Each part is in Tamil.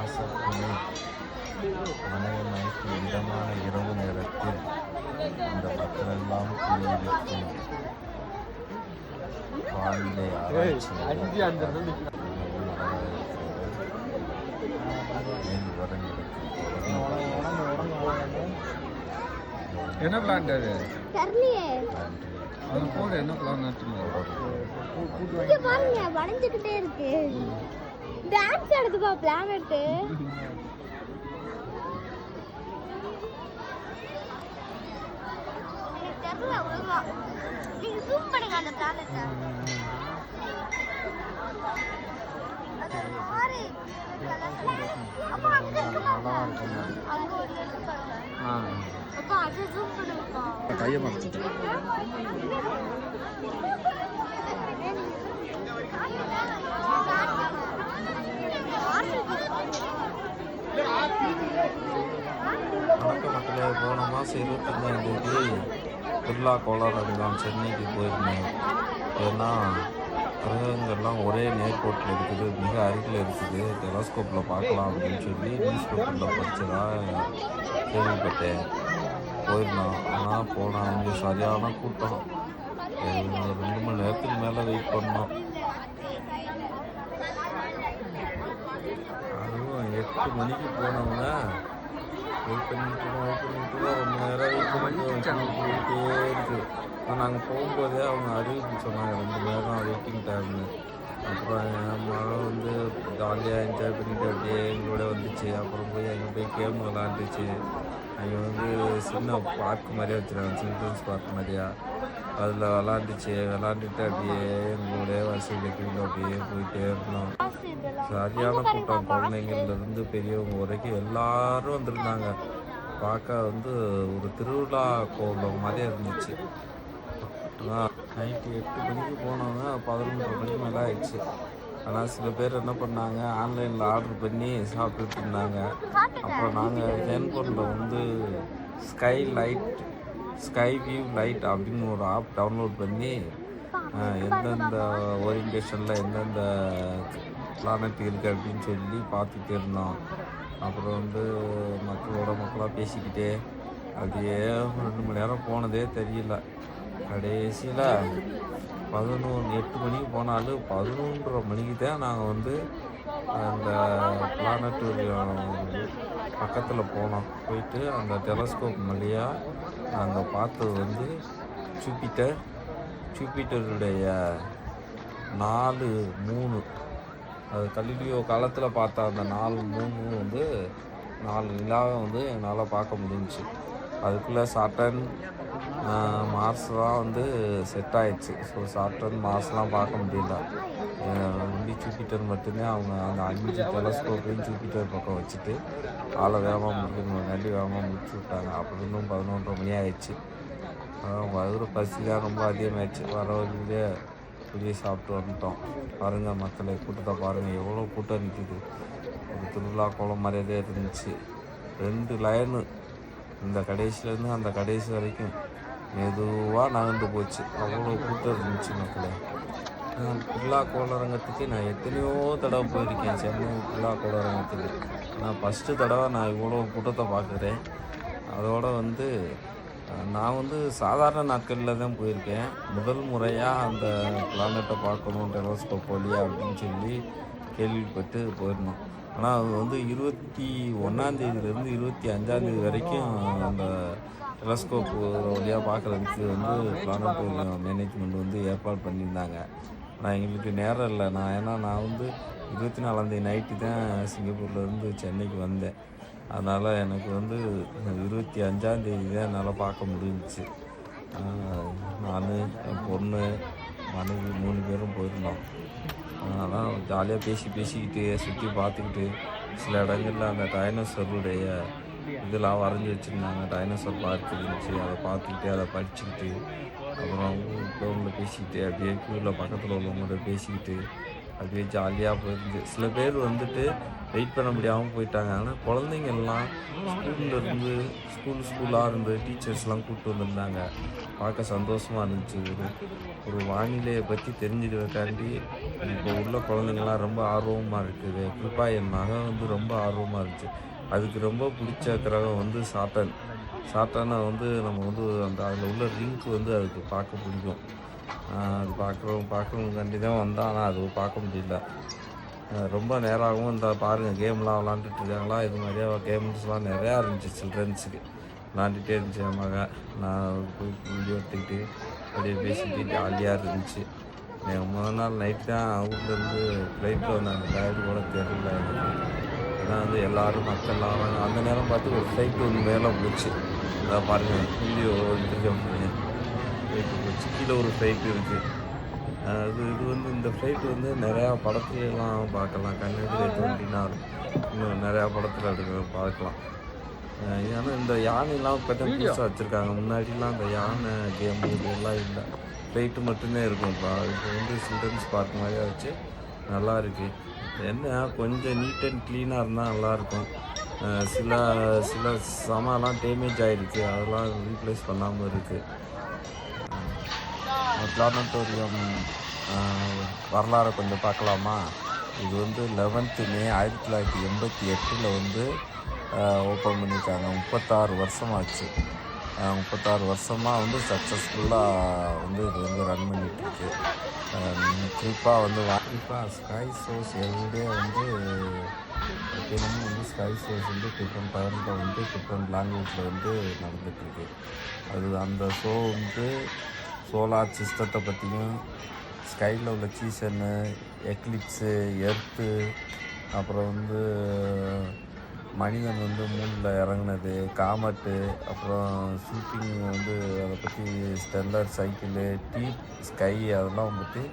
ஆசைப்படும் மனைவி இதமான இரவு நேரத்தில் இந்த மக்களெல்லாம் குடியிருக்கும் வானிலை ஆராய்ச்சி என்ன பிளான்ட் அது அது போடு என்ன பிளான் பாருங்க வளைஞ்சுக்கிட்டே இருக்கு? டான்ஸ் ஆடுதுப்பா பிளானட் தெரியல ஒழுங்கா. நீங்க ஜூம் பண்ணுங்க அந்த பிளானட்டை அது ஒரு மாதிரி அப்பா அங்க இருக்கு பாருங்க அங்க ஒண்ணு இருக்கு பாருங்க அப்பா அது ஜூம் பண்ணுங்கப்பா கையை மறைச்சிட்டு வணக்கம் மக்களே போன மாதம் இருபத்தஞ்சாம் தேதி பிர்லா கோலாரங்கம் சென்னைக்கு போயிருந்தேன். ஏன்னா கிரகங்கள்லாம் ஒரே நேர்கோட்டில் இருக்குது மிக அருகில் இருக்குது. டெலஸ்கோப்பில் பார்க்கலாம் அப்படின்னு சொல்லி நியூஸ் பேப்பரில் படித்ததாக கேள்விப்பட்டேன். போயிருந்தோம் ஆனால் போனால் இங்கே சரியான கூட்டம். ரெண்டு மணி நேரத்துக்கு மேலே வெயிட் பண்ணோம். அதுவும் எட்டு மணிக்கு போனவங்க வெயிட் பண்ணிட்டு இருக்கோம் வெயிட் பண்ணிட்டு இருக்கோம் ரொம்ப நேரம் வெயிட் பண்ணிட்டு போயிட்டே ஆனால் நாங்கள் போகும்போதே அவங்க அறிவிப்பு சொன்னாங்க ரெண்டு மணி நேரம் வெயிட்டிங் டைம்னு அப்புறம் என் மகன் வந்து ஜாலியாக என்ஜாய் பண்ணிட்டு அப்படியே எங்களோட வந்துச்சு அப்புறம் போய் அங்கே போய் கேம் விளாண்டுச்சு அங்கே வந்து சின்ன பார்க் மாதிரியே வச்சுருக்காங்க சில்ட்ரன்ஸ் பார்க் மாதிரியா அதில் விளாண்டுச்சு விளாண்டுட்டு அப்படியே எங்களோட வரிசையில் கீழே அப்படியே போயிட்டே இருந்தோம். சரியான கூட்டம் குழந்தைங்கள்லேருந்து பெரியவங்க வரைக்கும் எல்லாரும் வந்திருந்தாங்க. பார்க்க வந்து ஒரு திருவிழா கோலம் மாதிரியே இருந்துச்சு. நைட்டு எட்டு மணிக்கு போனவங்க பதினொன்று மணிக்கு மேலே ஆயிடுச்சு. ஆனால் சில பேர் என்ன பண்ணாங்க ஆன்லைனில் ஆர்டர் பண்ணி சாப்பிட்டுட்டு இருந்தாங்க. அப்புறம் நாங்கள் ஹேண்ட்ஃபோனில் வந்து sky light sky view light அப்படின்னு ஒரு ஆப் டவுன்லோட் பண்ணி எந்தெந்த ஓரியன்டேஷனில் எந்தெந்த பிளானட் இருக்குது அப்படின்னு சொல்லி பார்த்துட்டு இருந்தோம். அப்புறம் வந்து மக்களோட மக்களாக பேசிக்கிட்டே அப்படியே ரெண்டு மணி நேரம் போனதே தெரியல. கடைசியில் பதினொன்று எட்டு மணிக்கு போனாலும் பதினொன்றரை மணிக்கு தான் நாங்கள் வந்து அந்த பிளானட்டோரியம் பக்கத்தில் போனோம். போயிட்டு அந்த டெலஸ்கோப் வழியாக நாங்கள் பார்த்தது வந்து ஜூப்பிட்டர் ஜூப்பிட்டருடைய நாலு மூணு அது கலிலியோ காலத்தில் பார்த்த அந்த நாலு மூணு வந்து நாலு நிலாவை வந்து என்னால் பார்க்க முடிஞ்சுச்சு. அதுக்குள்ளே சாட்டன் மார்ஸ்லாம் வந்து செட் ஆயிடுச்சு. ஸோ சாட்டன் மார்ஸ்லாம் பார்க்க முடியல. ஒன்லி ஜூபிட்டர் மட்டுமே அவங்க அந்த அஞ்சு டெலஸ்கோப்பையும் ஜூபிட்டர் பக்கம் வச்சுட்டு ஆளை வேகமாக முடிக்கணுங்காண்டி வேகமாக முடிச்சு விட்டாங்க. அப்படி இன்னும் பதினொன்றரை மணி ஆயிடுச்சு. அதான் வயிறு பசி தான் ரொம்ப அதிகமாகிடுச்சு வர வழியிலே வெளியே சாப்பிட்டு வந்துட்டோம். பாருங்கள் மக்களை கூட்டத்தை பாருங்கள் எவ்வளோ கூட்டம் நிற்கிது ஒரு திருவிழா கோலம் மாதிரியே இருந்துச்சு. ரெண்டு லைனு இந்த கடைசியிலேருந்து அந்த கடைசி வரைக்கும் மெதுவாக நகர்ந்து போச்சு. அவ்வளோ கூட்டம் இருந்துச்சு மக்களே. நான் பில்லா கோளரங்கத்துக்கு நான் எத்தனையோ தடவை போயிருக்கேன் சென்னை பில்லா கோளரங்கத்துக்கு நான் ஃபஸ்ட்டு தடவை நான் இவ்வளோ கூட்டத்தை பார்க்குறேன். அதோட வந்து நான் வந்து சாதாரண நாட்களில் தான் போயிருக்கேன். முதல் முறையாக அந்த பிளானட்டை பார்க்கணும் டெலஸ்கோப் வழியாக அப்படின்னு சொல்லி கேள்விப்பட்டு போயிருந்தோம். ஆனால் அது வந்து இருபத்தி ஒன்றாந்தேதியிலேருந்து இருபத்தி அஞ்சாந்தேதி வரைக்கும் அந்த டெலஸ்கோப் வழியாக பார்க்குறதுக்கு வந்து பிளானட்டோரியம் மேனேஜ்மெண்ட் வந்து ஏற்பாடு பண்ணியிருந்தாங்க. ஆனால் எங்களுக்கு நேரம் இல்லை. நான் ஏன்னா நான் வந்து இருபத்தி நாலாந்தேதி நைட்டு தான் சிங்கப்பூர்லேருந்து சென்னைக்கு வந்தேன். அதனால் எனக்கு வந்து இருபத்தி அஞ்சாந்தேதி தான் என்னால் பார்க்க முடிஞ்சிச்சு. நான் என் பொண்ணு மனைவி மூணு பேரும் போயிருந்தோம். அதனால் ஜாலியாக பேசி பேசிக்கிட்டு சுற்றி பார்த்துக்கிட்டு சில இடங்களில் அந்த டைனோசருடைய இதெல்லாம் வரைஞ்சி வச்சுருந்தாங்க. டைனோசர் பார்க் இருந்துச்சு. அதை பார்த்துக்கிட்டு அதை படிச்சுக்கிட்டு அப்புறம் ஃபோனில் பேசிக்கிட்டு அப்படியே க்யூவில் பக்கத்தில் உள்ளவங்கள்ட்ட பேசிக்கிட்டு அப்படியே ஜாலியாக போயிருந்து சில பேர் வந்துட்டு வெயிட் பண்ண முடியாமல் போயிட்டாங்க. ஆனால் குழந்தைங்கள்லாம் ஸ்கூலில் இருந்து ஸ்கூல் ஸ்கூலாக இருந்து டீச்சர்ஸ்லாம் கூப்பிட்டு வந்திருந்தாங்க. பார்க்க சந்தோஷமாக இருந்துச்சு. ஒரு ஒரு வானிலையை பற்றி தெரிஞ்சுக்கிறதுக்காண்டி இப்போ உள்ள குழந்தைங்கள்லாம் ரொம்ப ஆர்வமாக இருக்குது. குறிப்பாக என் மகன் வந்து ரொம்ப ஆர்வமாக இருந்துச்சு. அதுக்கு ரொம்ப பிடிச்ச கிரகம் வந்து சாட்டன் சாட்டானை வந்து நம்ம வந்து அந்த அதில் உள்ள லிங்க் வந்து அதுக்கு பார்க்க பிடிக்கும். அது பார்க்குறோம் பார்க்குறவங்க தான் வந்தான். ஆனால் அது பார்க்க முடியல. ரொம்ப நேராகவும் இந்த பாருங்கள் கேம்லாம் விளாண்டுட்டு இருக்காங்களா இது மாதிரியா கேம்ஸ்லாம் நிறையா இருந்துச்சு சில்ட்ரன்ஸுக்கு. விளாண்டுட்டே இருந்துச்சு என் மகன். நான் போய் வீடியோ எடுத்துக்கிட்டு அப்படியே பேசிக்கிட்டு ஜாலியாக இருந்துச்சு. என் முதல் நாள் நைட் தான் ஊர்லேருந்து ஃப்ளைட்டில் வந்தாங்க. டயர்டு கூட தெரியல எனக்கு. ஏன்னா வந்து எல்லோரும் மக்கள்லாம் வராங்க அந்த நேரம் பார்த்து ஒரு ஃப்ளைட் ஒன்று மேலே போச்சு. அதான் பாருங்கள் வீடியோ வந்துருக்கேன் ஃப்ளைட்டு போச்சு. கீழே ஒரு ஃப்ளைட் இருக்குது அது இது வந்து இந்த ஃப்ளைட் வந்து நிறையா படத்துலலாம் பார்க்கலாம். கண்ணெதிரே தோன்றினா இன்னும் நிறையா படத்தில் எடுக்க பார்க்கலாம். ஏன்னா இந்த யானைலாம் இப்போ தான் புதுசாக வச்சுருக்காங்க. முன்னாடிலாம் இந்த யானை கேம் இதெல்லாம் இல்லை. ஃப்ளைட்டு மட்டுமே இருக்கும். இப்போ இப்போ வந்து சில்ட்ரன்ஸ் பார்க் மாதிரியா வச்சு நல்லா இருக்கு. என்ன கொஞ்சம் நீட் அண்ட் க்ளீனாக இருந்தால் நல்லாயிருக்கும் சில சில சமாலாம் டேமேஜ் ஆகிருக்கு அதெல்லாம் ரீப்ளேஸ் பண்ணாமல் இருக்குது பிளானட்டோரியம் வரலாறை கொஞ்சம் பார்க்கலாமா? இது வந்து லெவன்த்து மே ஆயிரத்தி தொள்ளாயிரத்தி எண்பத்தி எட்டில் வந்து ஓப்பன் பண்ணியிருக்காங்க முப்பத்தாறு வருஷமாச்சு. முப்பத்தாறு வருஷமாக வந்து சக்ஸஸ்ஃபுல்லாக வந்து இது வந்து ரன் பண்ணிகிட்ருக்கு குறிப்பாக வந்து குறிப்பாக ஸ்கை ஷோஸ் எவ்ரிடே வந்து தினமும் வந்து ஸ்கை ஷோஸ் வந்து டிஃப்ரெண்ட் டைமில் வந்து டிஃப்ரெண்ட் லாங்குவேஜில் வந்து நடந்துகிட்ருக்கு அது அந்த ஷோ வந்து சோலார் சிஸ்டத்தை பற்றியும் ஸ்கையில் உள்ள சீசனு எக்லிப்ஸு எர்த்து அப்புறம் வந்து மனிதன் வந்து மூணில் இறங்குனது காமட்டு அப்புறம் ஷூட்டிங் வந்து அதை பற்றி ஸ்டெல்லர் சைக்கிளு டீப் ஸ்கை அதெல்லாம் பற்றி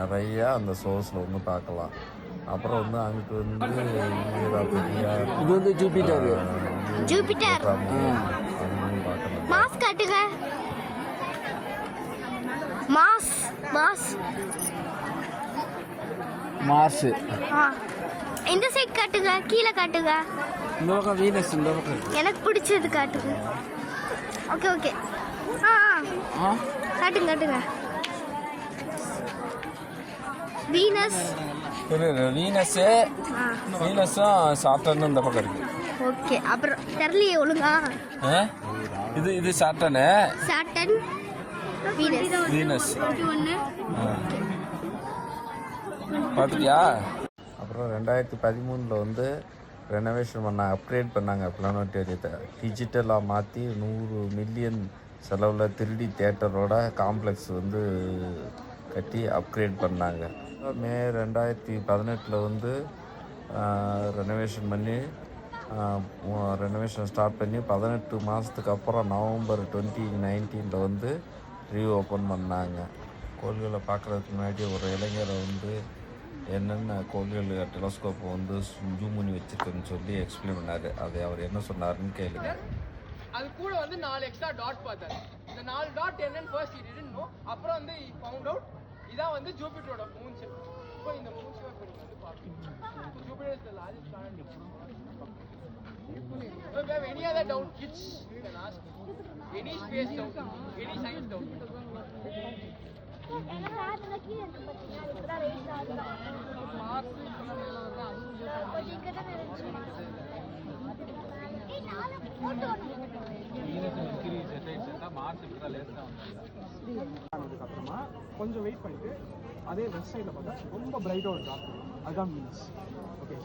நிறையா அந்த ஷோஸில் வந்து பார்க்கலாம். அப்புறம் வந்து அங்கிட்டு வந்து இது வந்து ஜூபிட்டர் ஜூபிட்டர் அதுவும் பார்க்கலாம் மாஸ் காட்டுங்க மாஸ். ஆ. இந்த சைடு காட்டுங்க? கீழே காட்டுங்க. இந்த பக்கம் வீனஸ் இந்த பக்கம். எனக்கு பிடிச்சது காட்டுங்க. Okay okay. ஆ காட்டுங்க காட்டுங்க. வீனஸ். வீனஸு. வீனஸும் சாட்டர்னு இந்த பக்கம் இருக்கு. ஓகே அப்புறம் தெரியலையே ஒழுங்கா? இது இது சாட்டனு சாட்டன். வீனஸ். பார்த்துட்டியா அப்புறம் ரெண்டாயிரத்தி பதிமூணில் வந்து ரெனோவேஷன் பண்ணாங்க அப்கிரேட் பண்ணாங்க பிளானட்டோரியத்தை. டிஜிட்டலாக மாற்றி நூறு மில்லியன் செலவில் திருடி தேட்டரோட காம்ப்ளெக்ஸ் வந்து கட்டி அப்கிரேட் பண்ணாங்க. மே ரெண்டாயிரத்தி பதினெட்டில் வந்து ரெனோவேஷன் பண்ணி ரெனோவேஷன் ஸ்டார்ட் பண்ணி பதினெட்டு மாதத்துக்கு அப்புறம் நவம்பர் டுவெண்ட்டி நைன்டீனில் வந்து ரீஓப்பன் பண்ணாங்க. கோள்களை பார்க்குறதுக்கு முன்னாடி ஒரு இளைஞரை வந்து என்னென்ன கோள்கள் டெலஸ்கோப்பை வந்து ஜூம் பண்ணி வச்சிருக்குன்னு சொல்லி எக்ஸ்பிளைன் பண்ணார். அதை அவர் என்ன சொன்னாருன்னு கேளுங்க. அது கூட வந்து நாலு எக்ஸ்ட்ரா டாட் பார்த்தாரு. இந்த நாலு டாட் என்னன்னு ஃபர்ஸ்ட் இட் அப்புறம் வந்து ஃபவுண்ட் அவுட் இதான் வந்து ஜூபிட்டரோட மூன் இப்போ இந்த மூன் வந்து பார்க்கணும். Jupiter is the largest planet So if you have any other doubt, kids, you ask. ஆனதுக்கப்புறமா கொஞ்சம் வெயிட் பண்ணிட்டு அதே வெஸ்ட் சைடில் பார்த்தா ரொம்ப பிரைட்டாக ஒரு டாட் அதுதான் மீன்ஸ் ஓகே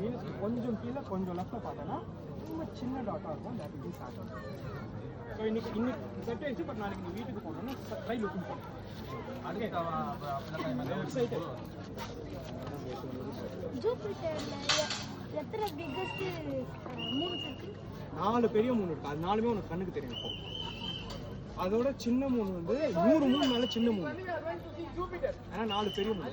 மீன்ஸ் கொஞ்சம் கீழே கொஞ்சம் லெஃப்ட்டில் பார்த்தோன்னா ரொம்ப சின்ன டாட்டாக இருக்கும். தட் இஸ் சாட்டர் ஸோ இன்னைக்கு இன்னைக்கு செட் ஆயிடுச்சு பட் நாளைக்கு நீ வீட்டுக்கு போனோம்னா ட்ரை லுக்கிங் நாலு பெரிய மூணு இருக்கு. அது நாலுமே உனக்கு கண்ணுக்கு தெரியும் இப்போ. அதோட சின்ன மூணு வந்து நூறு மூணு மேலே சின்ன மூணு. ஏன்னா நாலு பெரிய மூணு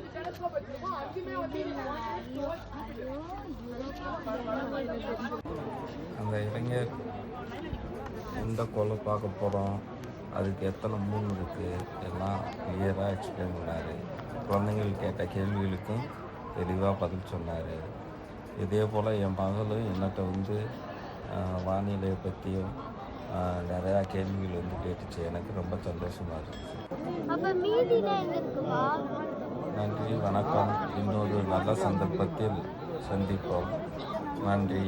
அந்த இளைஞர் எந்த கோளை பார்க்க போகிறோம் அதுக்கு எத்தனை மூணு இருக்குது எல்லாம் கிளியராக எக்ஸ்பிளைன் பண்ணார். குழந்தைங்கள் கேட்ட கேள்விகளுக்கும் தெளிவாக பதில் சொன்னார். இதே போல் என் மகளும் என்னட்ட வந்து வானிலையை பற்றியும் நிறையா கேள்விகள் வந்து கேட்டுச்சு. எனக்கு ரொம்ப சந்தோஷமாக இருந்துச்சு. நன்றி வணக்கம். இன்னொரு நல்ல சந்தர்ப்பத்தில் சந்திப்போம். நன்றி.